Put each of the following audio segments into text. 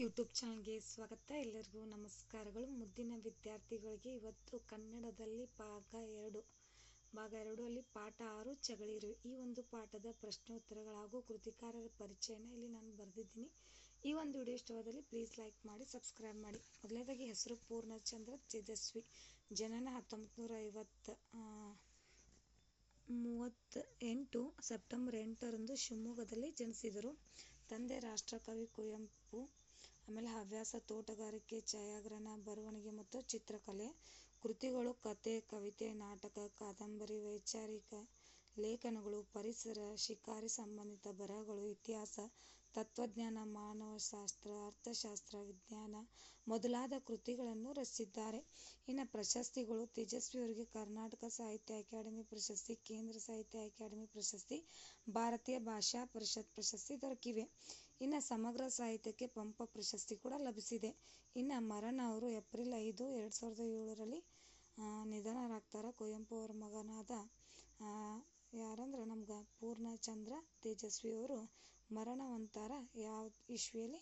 YouTube ಚಾನಲ್ಗೆ ಸ್ವಾಗತ. ಎಲ್ಲರಿಗೂ ನಮಸ್ಕಾರಗಳು. ಮುದ್ದಿನ ವಿದ್ಯಾರ್ಥಿಗಳಿಗೆ ಇವತ್ತು ಕನ್ನಡದಲ್ಲಿ ಭಾಗ ಎರಡು. ಭಾಗ ಎರಡು ಅಲ್ಲಿ ಪಾಠ ಆರು ಚಗಳಿರು. ಈ ಒಂದು ಪಾಠದ ಪ್ರಶ್ನೋತ್ತರಗಳು ಹಾಗೂ ಕೃತಿಕಾರರ ಪರಿಚಯನ ಇಲ್ಲಿ ನಾನು ಬರೆದಿದ್ದೀನಿ. ಈ ಒಂದು ವಿಡಿಯೋ ಇಷ್ಟವಾದಲ್ಲಿ ಪ್ಲೀಸ್ ಲೈಕ್ ಮಾಡಿ ಸಬ್ಸ್ಕ್ರೈಬ್ ಮಾಡಿ. ಮೊದಲನೇದಾಗಿ ಹೆಸರು ಪೂರ್ಣಚಂದ್ರ ತೇಜಸ್ವಿ ಜನನ ಹತ್ತೊಂಬತ್ತು ಐವತ್ತು ಮೂವತ್ತ ಎಂಟು ಸೆಪ್ಟೆಂಬರ್ ಎಂಟರಂದು ಶಿವಮೊಗ್ಗದಲ್ಲಿ ಜನಿಸಿದರು. ತಂದೆ ರಾಷ್ಟ್ರಕವಿ ಕುವೆಂಪು. ಆಮೇಲೆ ಹವ್ಯಾಸ, ತೋಟಗಾರಿಕೆ, ಛಾಯಾಗ್ರಹಣ, ಬರವಣಿಗೆ ಮತ್ತು ಚಿತ್ರಕಲೆ. ಕೃತಿಗಳು ಕತೆ, ಕವಿತೆ, ನಾಟಕ, ಕಾದಂಬರಿ, ವೈಚಾರಿಕ ಲೇಖನಗಳು, ಪರಿಸರ, ಶಿಕಾರಿ ಸಂಬಂಧಿತ ಬರಹಗಳು, ಇತಿಹಾಸ ತತ್ವಜ್ಞಾನ ಮಾನವಶಾಸ್ತ್ರ ಅರ್ಥಶಾಸ್ತ್ರ, ವಿಜ್ಞಾನ ಮೊದಲಾದ ಕೃತಿಗಳನ್ನು ರಚಿಸಿದ್ದಾರೆ. ಇನ್ನು ಪ್ರಶಸ್ತಿಗಳು ತೇಜಸ್ವಿ ಅವರಿಗೆ ಕರ್ನಾಟಕ ಸಾಹಿತ್ಯ ಅಕಾಡೆಮಿ ಪ್ರಶಸ್ತಿ, ಕೇಂದ್ರ ಸಾಹಿತ್ಯ ಅಕಾಡೆಮಿ ಪ್ರಶಸ್ತಿ, ಭಾರತೀಯ ಭಾಷಾ ಪರಿಷತ್ ಪ್ರಶಸ್ತಿ ದೊರಕಿವೆ. ಇನ್ನು ಸಮಗ್ರ ಸಾಹಿತ್ಯಕ್ಕೆ ಪಂಪ ಪ್ರಶಸ್ತಿ ಕೂಡ ಲಭಿಸಿದೆ. ಇನ್ನು ಮರಣ ಅವರು ಏಪ್ರಿಲ್ ಐದು, ಎರಡು ಸಾವಿರದ ಏಳರಲ್ಲಿ ನಿಧನರಾಗ್ತಾರೆ. ಕುವೆಂಪು ಅವರ ಮಗನಾದ ಪೂರ್ಣಚಂದ್ರ ತೇಜಸ್ವಿಯವರು ಮರಣವಂತಾರ ಯಾವ ಇಶ್ವೆಯಲ್ಲಿ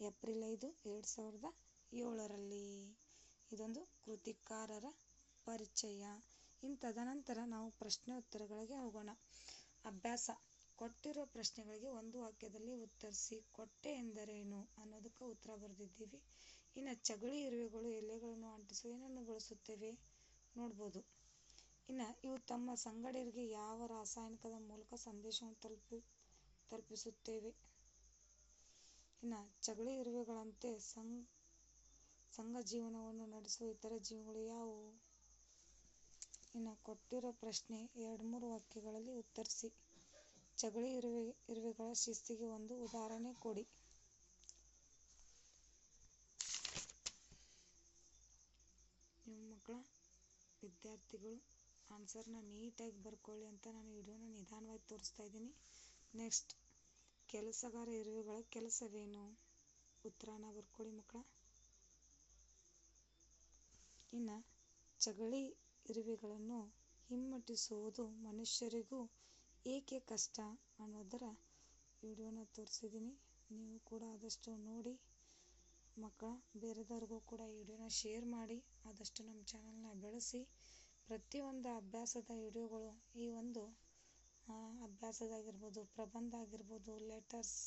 ಏಪ್ರಿಲ್ ಐದು, ಎರಡು ಸಾವಿರದ ಏಳರಲ್ಲಿ? ಇದೊಂದು ಕೃತಿಕಾರರ ಪರಿಚಯ. ಇನ್ನು ತದನಂತರ ನಾವು ಪ್ರಶ್ನೆ ಉತ್ತರಗಳಿಗೆ ಹೋಗೋಣ. ಅಭ್ಯಾಸ. ಕೊಟ್ಟಿರೋ ಪ್ರಶ್ನೆಗಳಿಗೆ ಒಂದು ವಾಕ್ಯದಲ್ಲಿ ಉತ್ತರಿಸಿ. ಕೊಟ್ಟೆ ಎಂದರೇನು? ಅನ್ನೋದಕ್ಕೆ ಉತ್ತರ ಬರೆದಿದ್ದೀವಿ. ಇನ್ನು ಚಗಳಿ ಇರುವೆಗಳು ಎಲೆಗಳನ್ನು ಅಂಟಿಸುವ ಏನನ್ನು ಬಳಸುತ್ತೇವೆ? ನೋಡ್ಬೋದು. ಇನ್ನು ಇವು ತಮ್ಮ ಸಂಗಡಿಗರಿಗೆ ಯಾವ ರಾಸಾಯನಿಕದ ಮೂಲಕ ಸಂದೇಶವನ್ನು ತಲುಪಿ, ತಲುಪಿಸುತ್ತೇವೆ. ಇನ್ನು ಚಗಳಿ ಇರುವೆಗಳಂತೆ ಸಂಘ ಸಂಘ ಜೀವನವನ್ನು ನಡೆಸುವ ಇತರ ಜೀವಿಗಳು ಯಾವುವು? ಇನ್ನು ಕೊಟ್ಟಿರೋ ಪ್ರಶ್ನೆ ಎರಡು ಮೂರು ವಾಕ್ಯಗಳಲ್ಲಿ ಉತ್ತರಿಸಿ. ಚಗಳಿ ಇರುವೆ, ಇರುವೆಗಳ ಶಿಸ್ತಿಗೆ ಒಂದು ಉದಾಹರಣೆ ಕೊಡಿ. ನಿಮ್ಮ ಮಕ್ಕಳ ವಿದ್ಯಾರ್ಥಿಗಳು ಆನ್ಸರ್ನ ನೀಟಾಗಿ ಬರ್ಕೊಳ್ಳಿ ಅಂತ ನಾನು ವಿಡಿಯೋನ ನಿಧಾನವಾಗಿ ತೋರಿಸ್ತಾ ಇದ್ದೀನಿ. ನೆಕ್ಸ್ಟ್ ಕೆಲಸಗಾರ ಇರುವೆಗಳ ಕೆಲಸವೇನು? ಉತ್ತರನ ಬರ್ಕೊಳ್ಳಿ ಮಕ್ಕಳ. ಇನ್ನು ಚಗಳಿ ಇರುವೆಗಳನ್ನು ಹಿಮ್ಮೆಟ್ಟಿಸುವುದು ಮನುಷ್ಯರಿಗೂ ಏಕೆ ಕಷ್ಟ ಅನ್ನೋದರ ವಿಡಿಯೋನ ತೋರಿಸಿದ್ದೀನಿ. ನೀವು ಕೂಡ ಆದಷ್ಟು ನೋಡಿ ಮಕ್ಕಳ, ಬೇರೆದವ್ರಿಗೂ ಕೂಡ ವಿಡಿಯೋನ ಶೇರ್ ಮಾಡಿ, ಆದಷ್ಟು ನಮ್ಮ ಚಾನಲ್ನ ಬೆಳೆಸಿ. ಪ್ರತಿಯೊಂದು ಅಭ್ಯಾಸದ ವಿಡಿಯೋಗಳು ಈ ಒಂದು ಅಭ್ಯಾಸದಾಗಿರ್ಬೋದು, ಪ್ರಬಂಧ ಆಗಿರ್ಬೋದು ಲೆಟರ್ಸ್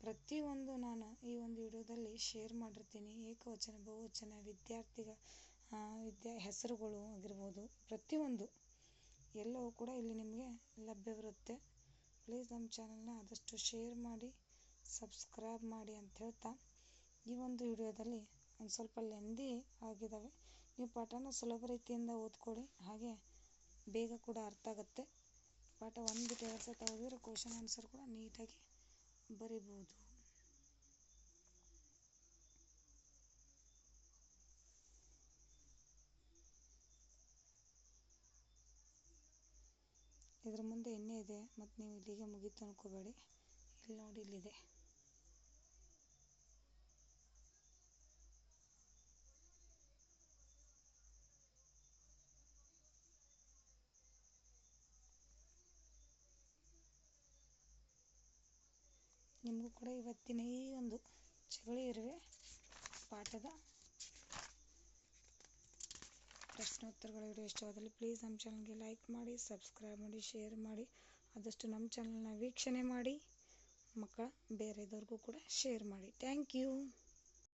ಪ್ರತಿಯೊಂದು ನಾನು ಈ ಒಂದು ವಿಡಿಯೋದಲ್ಲಿ ಶೇರ್ ಮಾಡಿರ್ತೀನಿ. ಏಕವಚನ, ಬಹುವಚನ, ವಿದ್ಯಾರ್ಥಿಗ ವಿದ್ಯಾ, ಹೆಸರುಗಳು ಆಗಿರ್ಬೋದು, ಪ್ರತಿಯೊಂದು ಎಲ್ಲವೂ ಕೂಡ ಇಲ್ಲಿ ನಿಮಗೆ ಲಭ್ಯವಿರುತ್ತೆ. ಪ್ಲೀಸ್ ನಮ್ಮ ಚಾನಲ್ನ ಆದಷ್ಟು ಶೇರ್ ಮಾಡಿ ಸಬ್ಸ್ಕ್ರೈಬ್ ಮಾಡಿ ಅಂತ ಹೇಳ್ತಾ ಈ ಒಂದು ವಿಡಿಯೋದಲ್ಲಿ ಒಂದು ಸ್ವಲ್ಪ ಲೆಂದಿ ಆಗಿದ್ದಾವೆ ನೀವು ಪಾಠನ ಸುಲಭ ರೀತಿಯಿಂದ ಓದ್ಕೊಳ್ಳಿ ಹಾಗೆ ಬೇಗ ಕೂಡ ಅರ್ಥ ಆಗುತ್ತೆ. ಪಾಠ ಒಂದು ಬಿಟ್ಟು ಎರಡು ಸತ ಓದಿದ್ರೆ ಕ್ವಶನ್ ಆನ್ಸರ್ ಕೂಡ ನೀಟಾಗಿ ಬರಿಬೋದು. ಇದರ ಮುಂದೆ ಎಣ್ಣೆ ಇದೆ. ಮತ್ತು ನೀವು ಇಲ್ಲಿಗೆ ಮುಗೀತು ಅನ್ಕೋಬೇಡಿ. ಇಲ್ಲಿ ನೋಡಿ, ಇಲ್ಲಿದೆ. ನಿಮಗೂ ಕೂಡ ಇವತ್ತಿನ ಈ ಒಂದು ಚಗಳಿ ಇರುವೆ ಪಾಠದ ಪ್ರಶ್ನೋತ್ತರಗಳ ವಿಡಿಯೋ ಇಷ್ಟವಾದಲ್ಲಿ ಪ್ಲೀಸ್ ನಮ್ಮ ಚಾನಲ್ಗೆ ಲೈಕ್ ಮಾಡಿ ಸಬ್ಸ್ಕ್ರೈಬ್ ಮಾಡಿ ಶೇರ್ ಮಾಡಿ, ಆದಷ್ಟು ನಮ್ಮ ಚಾನಲ್ನ ವೀಕ್ಷಣೆ ಮಾಡಿ ಮಕ್ಕಳ ಬೇರೆದವ್ರಿಗೂ ಕೂಡ ಶೇರ್ ಮಾಡಿ. Thank you